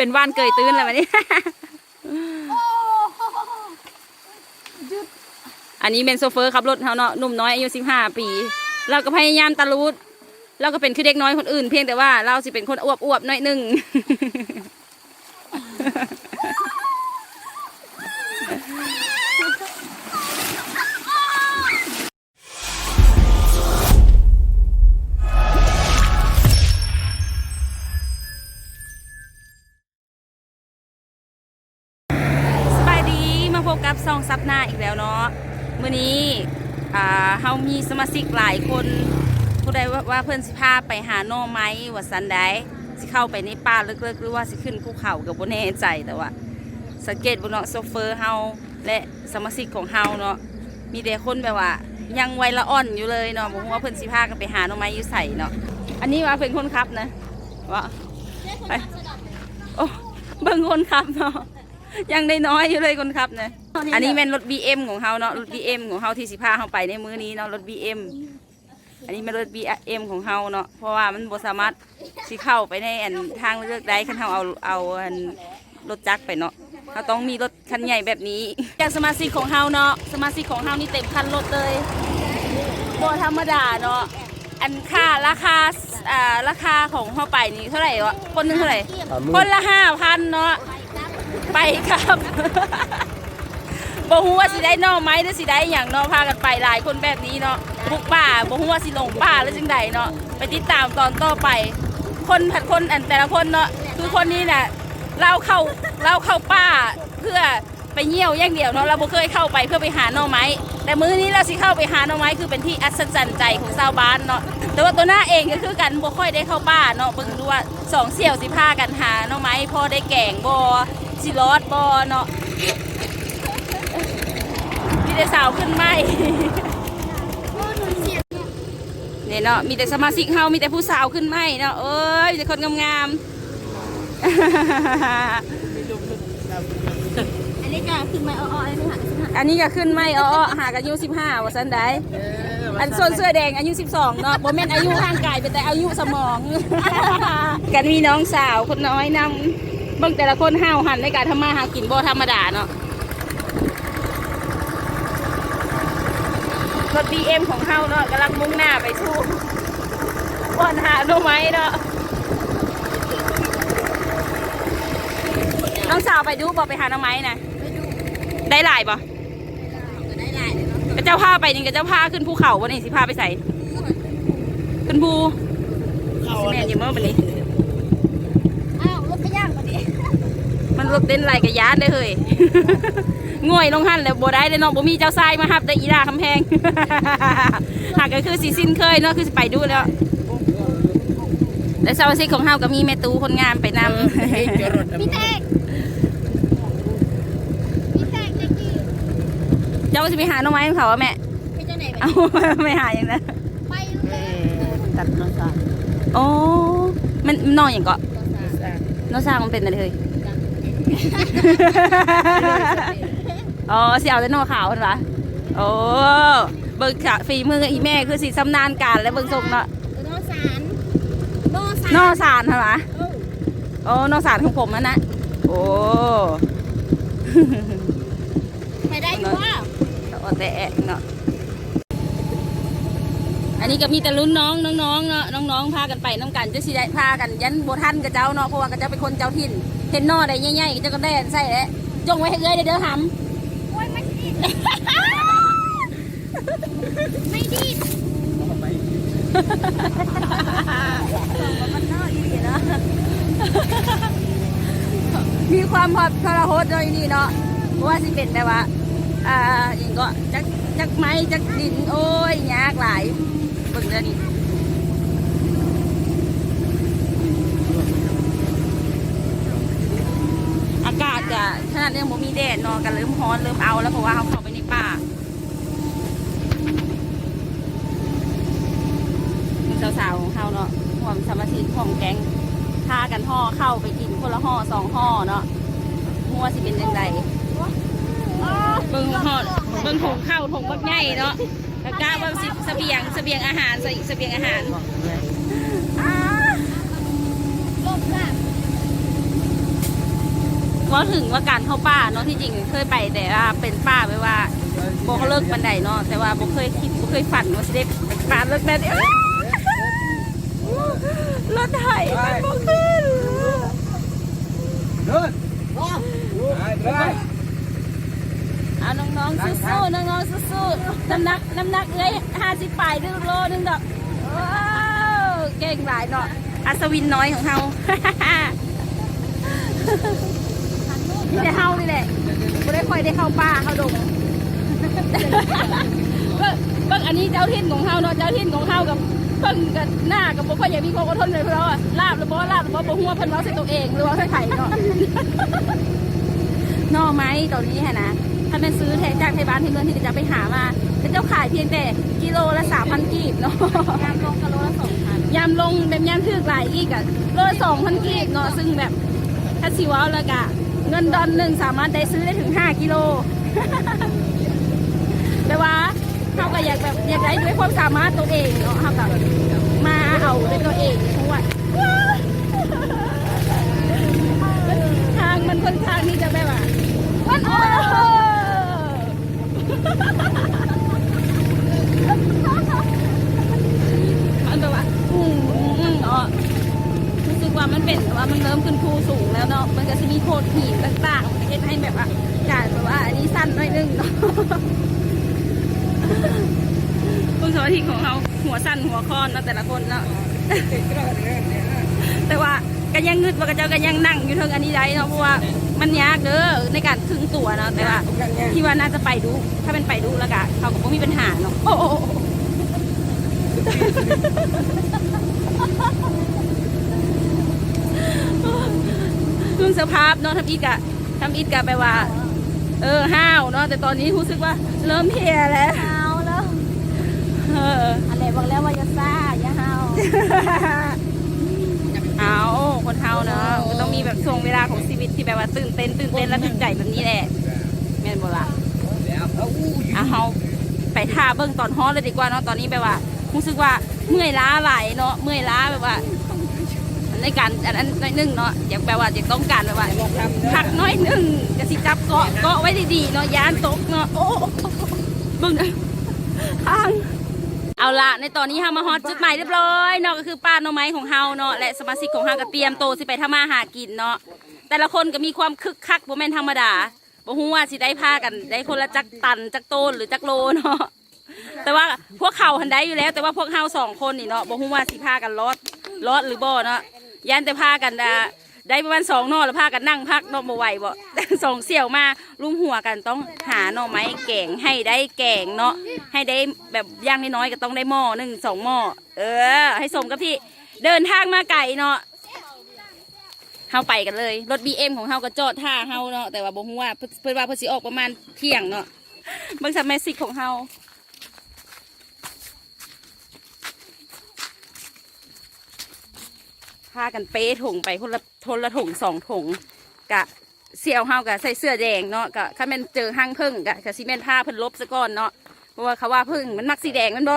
เป็นว่านเกยตื้นแล้ววันนี้ อันนี้เป็นโซเฟอร์ขับรถเขาเนาะหนุ่มน้อยอายุสิบห้าปี เราก็พยายามตะลุดเราก็เป็นคือเด็กน้อยคนอื่น เพียงแต่ว่าเราสิเป็นคนอวบอวบๆหน้อยหนึง สมาชิกหลายคนผู้ใดว่าว่าเพิ่อนสิพาไปหาหน่อไม้ว่าสันใดสิเข้าไปในป่าลึกๆ หรือว่าสิขึ้นภูเขาก็บ่แน่ใจแต่ว่าสังเกตบ่งเนาะโซเฟอร์เฮาและสมาชิกของเฮาเนาะมีแต่คนแบบว่า ยังวัยละอ่อนอยู่เลยเนาะบ่ฮู้ว่าเพิ่อนสิพากันไปหาหน่อไม้อยู่ไสเนาะอันนี้ว่าเป็นคนขับนะว่าไปโอ้เบิ่งคนขับเนาะยังได้น้อยอยู่เลยคนขับเนะ อันนี้เป็นรถ BM ของเขาเนาะรถ BM ของเขาที่สิพาเขาไปในมื้อนี้เนาะรถ BM อันนี้เป็นรถ BM ของเขาเนาะเพราะว่ามันบ่สามารถสิเข้าไปในอันทางเลือกใดคันเฮาเอาเอาอันรถจักรไปเนาะเราต้องมีรถคันใหญ่แบบนี้จากสมาชิกของเฮาเนาะสมาชิกของเฮานี่เต็มคันรถเลยบ่ธรรมดาเนาะอันค่าราคาอ่าราคาของเฮาไปนี่เท่าไหร่วะคนหนึงเท่าไหร่คนละห้าพันเนาะไปครับ บ่ฮู้ว่าสิได้น่อไม้หรือสิได้หยังเนาะพากันไปหลายคนแบบนี้เนาะบุกป่าบ่ฮู้ว่าสิลงป่าหรือจังใดเนาะไปติดตามตอนต่อไป คนผัดคนอันแต่ละคนเนาะคือคนนี้น่ะเราเข้าเราเข้าป่าเพื่อไปเยี่ยวอย่างเดียวเนาะเราบ่เคยเข้าไปเพื่อไปหาหน่อไม้ แต่มื้อนี้เราสิเข้าไปหาหน่อไม้คือเป็นที่อัศจรรย์ใจของชาวบ้านเนาะแต่ว่าตัวหน้าเองก็คือกันบ่ค่อยได้เข้าป่าเนาะเบิ่งดูว่าสองเสี่ยวสิพากันหาหน่อไม้พอได้แกงบ่สิรอดบ่เนาะ แต่สาวขึ้นไม่เนี่ยเนาะมีแต่สมาชิกเฮามีแต่ผู้สาวขึ้นไม่เนาะเอ้ยมีแต่คนงามๆอันนี้ก็ขึ้นมาอ้อๆเลยค่ะอันนี้ก็ขึ้นไม่อ้อๆหากันอายุ15ว่าสันไดอันส่วนเสื้อแดงอายุ 12 เนาะบ่แม่นอายุร่างกายเป็นแต่อายุสมอง กันมีน้องสาวคนน้อยนำเบิ่งแต่ละคนห้าวหันในการทำมาหากินบ่ธรรมดาเนาะ รถ BM ของเฮาเนาะกำลังมุ่งหน้าไปสู่บ่อนหาโนไม้เนาะน้องสาวไปดูบ่ไปหาหน่อไม้นะได้หลายบ่จะได้หลายเลยเนาะกระเจ้าพาไปนี่กระเจ้าพาขึ้นภูเขาวันนี้สิพาไปใส่ขึ้นภูสิแม่นอยังเมื่อวันนี้อ้าวรถไปย่างก่อนดิมันรถเต้นไรกับยานได้อเฮ้ย ง่วยลงหันแล้วบ่ได้เลยเนาะบ่มีเจ้าทรายมาฮับได้อีดาคำแพงหากก็คือสิสิ้นเคยเนาะคือสิไปดูแล้วและสมาชิกของเฮาก็มีแม่ตูคนงามไปนำพี่แตกพี่แตกเจ๊กี้เจ้าสิไปหาหน้องไม้ของเขาอะแม่ไปเจ้าไหนไปเอาไม่หาอย่างนั้นไปเลยตัดน้องสาวโอ้มันมันนอนอย่างเกาะตัวสาวนอสร้างมันเป็นอะไรเลย อ๋อเสียวแต่นอขาวเห็นปะโอ้เบิ่งจากฝีมืออีแม่คือสิสำนานการและเบิ่งทรงเนาะโนสารโนสารนอสารเหรอเออโอ้นอสารของผมนะนะโอ้ไปได้อยู่ว่าโอ้แต่เนาะอันนี้ก็มีแต่รุ่นน้องน้องๆเนาะน้องๆพากันไปน้องกันจะสิได้พากันยันโบทันกับเจ้าเนาะเพราะว่ากับเจ้าเป็นคนเจ้าถิ่นเห็นนอได้ใหญ่ๆก็เจ้าก็ได้ใส่แล้วจงไว้ให้เอ้ยเด้อเด้อหำโอ้ย ไม่ดีดไม่ดีดมันน่าดีนาะมีความพอทรหดเลยนี่เนาะเพราะว่าสิเป็นแต่ว่า อ่าอย่างก็จักจักไม้จักดินโอ้ยยากหลายเบิ่งเดี๋ยวนี้อากาศ จะขนาดยังบ่มีแดดเนาะกันเริ่มร้อนเริ่มเอาแล้วเพราะว่าเขาเข้าไปในป่าสาวๆของเขาเนาะความสามัคคีของแก๊งพากันห่อเข้าไปกินคนละห่อสองห่อเนาะมัวสิเป็นยังไงเบิ่งห่อเบิ่งถุงข้าวถุงบักใหญ่เนาะแล้วก็ว่าสิเสบียงเสบียงอาหารใส่เสบียงอาหารอ้า ลบค่ะ ว่าถึงว่าการเข้าป่าเนาะที่จริงเคยไปแต่ว่าเป็นป่าไปว่าบ่เลิกบันไดเนาะแต่ว่าบ่เคยคิดบ่เคยฝันว่าสิได้เป็นป่าเลิกแบบนี้รถไถมันบ่ขึ้นเดินไปไปเอาน้องๆสู้ๆน้องๆสู้ๆน้ำหนักน้ำหนักเอ้ย50ปลายนึงโลนึงดอกว้าวเก่งหลายเนาะอัศวินน้อยของเฮา นี่แต่เฮานี่แหละไม่ได้ค่อยได้เข้าป่าเข้าดงเบิ่งเบิ่งอันนี้เจ้าถิ่นของเฮาเนาะเจ้าถิ่นของเฮากับเพิ่นกับหน้ากับบ่ค่อยอยากมีความอดทนเลยเพราะว่าลาบหรือบ่ลาบหรือบ่บ่ฮู้ว่าเพิ่นเว้าใส่ตัวเองหรือว่าใส่ไผเนาะหน่อไม้ตอนนี้ฮะนะถ้าแม่นซื้อแทนจากไทยบ้านที่เมืองที่จะไปหามาแต่เจ้าขายเพียงแต่กิโลละ3,000กีบเนาะยำลงกะโลละสองพันยำลงแบบยำถือหลายอีกอะโลละสองพันกีบเนาะซึ่งแบบถ้าสิเว้าแล้วกะเงิ นดอนหนึ่งสามารถได้ซื้อได้ถึงห้ากิโล แต่ว่าเขาก็อยากแบบอยากได้ด้วยความสามารถตัวเองเนาะเขาก็มาเอาด้วยตัวเองเพราะว่าทางมันค่อนข้างที่จะแบบว่ามันโอ้มันแบบว่าอืมอืมเนาะรู้สึก ว่ามันเป็นแบบว่ามันเริ่มขึ้นภูสูงแล้วเนาะมันก็จะมีโคดหินต่างๆเฮ็ดให้แบบว่าการแบบว่าอันนี้สั้นหน่อยนึงเนาะคุณสวัสดิ์ของเขาหัวสั้นหัวคอนเนาะแต่ละคนเนาะแต่ว่าก็ยังงึดว่าก็เจ้าก็ยังนั่งอยู่เทิงอันนี้ได้เนาะเพราะว่ามันยากเด้อในการครึ่งตัวเนาะแต่ว่าที่ว่าน่าจะไปดูถ้าเป็นไปดูแล้วก็เขาก็บ่มีปัญหาเนาะโอ้โอ้โอ้คุงสภาพเนาะทำอีกอะทำอีกกะไปว่า เออห้าวเนาะแต่ตอนนี้รู้สึกว่าเริ่มเพลียแล้วเอาแล้วเอออะไรบอกแล้วว่าอย่าซ่าอย่าเฮาเอาคนเฮาเนาะมันต้องมีแบบช่วงเวลาของชีวิตที่แบบว่าตื่นเต้นตื่นเต้นและตื่นใจแบบนี้แหละแม่นบ่ล่ะแล้วเอาอู้ยอะเฮาไปท่าเบิ่งตอนฮอตเลยดีกว่าเนาะตอนนี้แบบว่ารู้สึกว่าเมื่อยล้าหลายเนาะเมื่อยล้าแบบว่า ในการอันนั้นน้อยหนึงเนาะอยากแบบว่าอยากต้องการแบบว่าพักน้อยหนึงจะสิจับเกาะเกาะไว้ดีๆเนาะยานตกเนาะโอ้เบิ่งนะทางเอาละในตอนนี้เฮามาฮอตจุดใหม่เรียบร้อยเนาะก็คือป้าหน่อไม้ของเฮาเนาะและสมาชิกของเฮาก็เตรียมโตวสิไปทำมาหากินเนาะแต่ละคนก็มีความคึกคักบ่แม่นธรรมดาบ่ฮู้ว่าสิได้พากันได้คนละจักตันจักโตนหรือจักโลเนาะแต่ว่าพวกเขาหันได้อยู่แล้ว แต่ว่าพวกเฮาสองคนนี่เนาะบ่ฮู้ว่าสิพากันรอดรอดหรือบ่เนาะ ยันแต่พากันได้ประมาณสองนอแล้วพากันนั่งพักนาะบ่ไหวบ่สองเสี่ยวมาลุมหัวกันต้องหาหน่อไม้แกงให้ได้แกงเนาะให้ได้แบบย่างน้อยๆก็ต้องได้หม้อหนึ่งสองหม้อเออ ให้สมกับที่เดินทางมาไกลเนาะเฮาไปกันเลย รถบีเอ็มของเฮาก็จอดท่าเฮาเนาะแต่ว่าบ่ฮู้ว่าเพิ่นเพิ่นว่าเพิ่นสิออกประมาณเที่ยงเนาะเบิ่งซัมแมสิกของเฮา พากันเป้ถุงไปคนละทนละถุงสองถุงกะเสี่ยวเฮากะใส่เสื้อแดงเนาะกะถ้าแม่นเจอห้างพึ่งกะกะสิแม่นผ้าเพิ่นลบซะก่อนเนาะเพราะว่าเขาว่าพึ่งมันมักสีแดงแมันบ่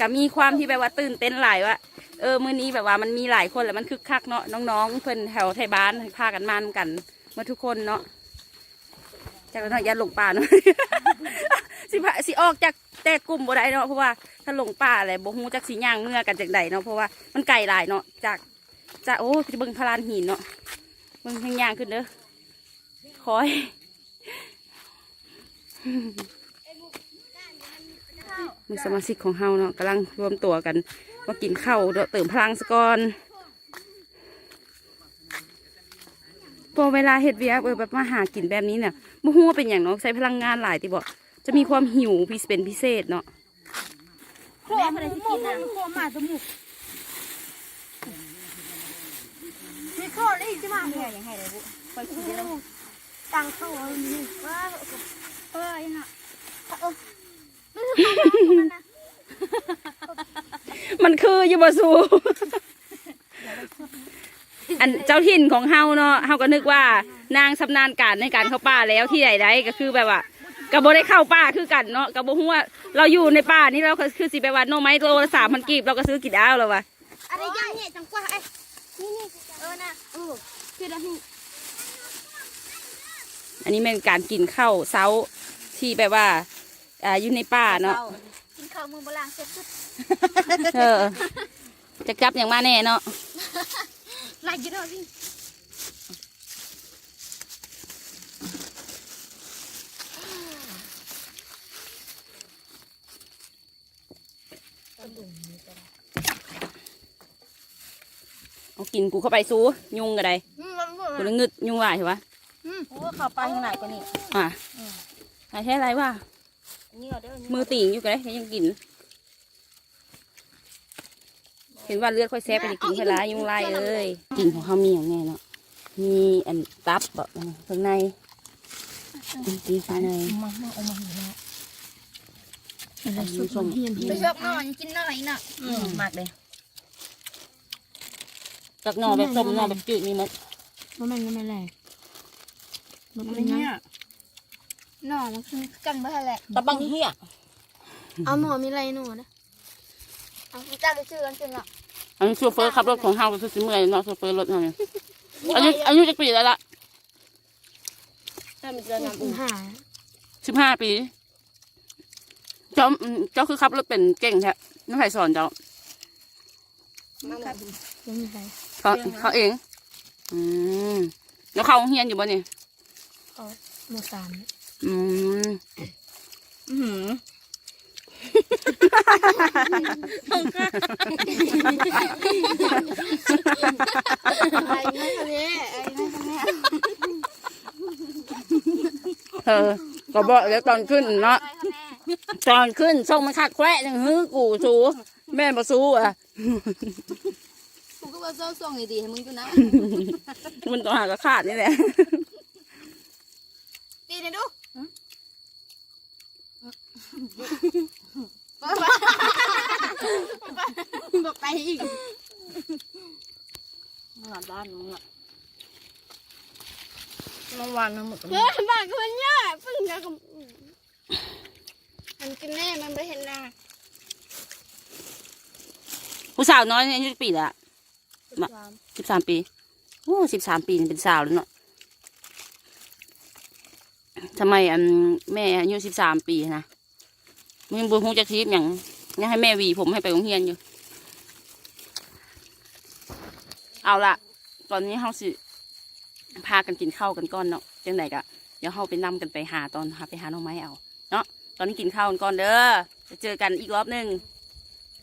ก็มีความที่แบบว่าตื่นเต้นหลายว่าเออมื้อนี้แบบว่ามันมีหลายคนแล้วมันคึกคักเนาะน้องๆเพิ่นแถวไทยบ้านพากันมานำกันหมาทุกคนเนาะจากนั้นอย่าหลงป่าเนาะสิพาสิออกจาก แต่กลุ่มบ่ได้เนาะเพราะว่าถ้าหลงป่าอะไรบ่ฮู้จักสิย่างเมื่อกันจากใดเนาะเพราะว่ามันไกลหลายเนาะจากจากโอ้จะเบิ่งพลานหินเนาะเบิ่งทางย่างขึ้นเด้อคอยมีสมาชิกของเฮาเนาะกำลังรวมตัวกันมากินข้าวเติมพลังสก่อนพอเวลาเฮ็ดเวียเออแบบมาหากินแบบนี้เนี่ยบ่ฮู้ว่าเป็นอย่างเนาะใช้พลังงานหลายติบ่ จะมีความหิวพิเศษเป็นพิเศษเนาะแม่อะไรที่กินอะโคมาสมุกมีข้อได้ใช่ไหมเนี่ยยังไงเลยบุไปกินเลยตังเข้าเอานี่ว่าเออยังอะเออไม่ใช่มันนะมันคืออยู่บ่สูอันเจ้าถิ่นของเฮาเนาะเฮาก็นึกว่านางชำนาญการในการเข้าป่าแล้วที่ใดๆก็คือแบบว่า ก็บ่ได้เข้าป่าคือกันเนาะก็บ่ฮู้ว่าเราอยู่ในป่านี่เราก็คือสิไปว่าหน่อไม้โลละ3,000กีบเราก็ซื้อกินเอาแล้วว่ะอะไรย่างเนี่ยจังกว่าไอ้นี่นี่เออนะเออคือแล้วนี่อันนี้เป็นการกินข้าวเช้าที่แบบว่าอ่าอยู่ในป่าเนาะกินข้าวมือโบราณเสร็จสุดเออจะกลับอย่างมาแน่เนาะหลาย กิโลสิเอากินกูเข้าไปซูยุงกระไดอืมมันหมดกูเลยงึดยุงว่าใช่ปะอืมโอ้เข้าไปข้างในกว่านี่อะไอ้แค่ไรวะนี่ก็เด้อมือติ่งอยู่กระไดยังกิน เห็นว่าเลือดค่อยแซ่บไปเลยกินแค่ไรยุงลายเอ้ยกินของเขามีอย่างแน่เนาะมีอันตับแบบข้างในกินข้างใน มามาเอามาอยู่แล้ว อันนี้ส้มไปชอบนอนกินหน่อยน่ะมากเลยจากหน่อแบบส้มหน่อแบบจืดมีมั้ยมันมันมันแรงมันเป็นเนี่ยหน่อมันคือกันบ้าแหละตะบังเฮียเอาหน่อมีอะไรหน่อนะเอาจ้าไปซื้อกันจริงอะอันนี้โชเฟอร์ขับรถของเฮาก็คือสิเมื่อยเนาะโชเฟอร์รถเฮาเนี่ยอายุอายุจะปีแล้วล่ะถ้ามันจะนำหาสิบห้าปีเจ้าอืมเจ้าคือขับรถเป็นเก่งแท้น้องไผ่สอนเจ้ายังมีใครเขาเขาเอง อืมแล้วเขาเฮียนอยู่บ่เนี่ยหมดสามอืมอืมไอ้ไม่ทะเลไอ้ไม่ทะเลเออก็บอกแล้วตอนขึ้นเนาะไอ้ทะเล ตอนขึ้นส่งมันขาดแควะจังฮื้อกูสู้แม่บ่สู้อะกูก็ว่าเจ้าส่งดีๆให้มึงกูนะมันต้องหากระขาดนี่แหละตีหน่อยดูบอกไปอีกงานบ้านมึงอะเมื่อวานทั้งหมดเฮ้ยบากคนเยอะเพิ่งจะกับ มันกินแน่มันไม่เห็นหน้าผู้สาวน้อยเนี่ยอายุกี่ปีละสิบสามปีโอ้สิบสามปีนี่เป็นสาวแล้วเนาะทำไมอันแม่อายุสิบสามปีนะมึงบุญคงจะทิพย์อย่างยังให้แม่หวีผมให้ไปโรงเรียนอยู่ เอาละตอนนี้เฮาสิ พากันกินข้าวกันก่อนเนาะจังไหนกะเดี๋ยวเฮาไปนำกันไปหาตอนหาไปหาหน่อไม้เอา เนาะ ตอนนี้กินข้าวกันก่อนเด้อจะเจอกันอีกรอบหนึ่ง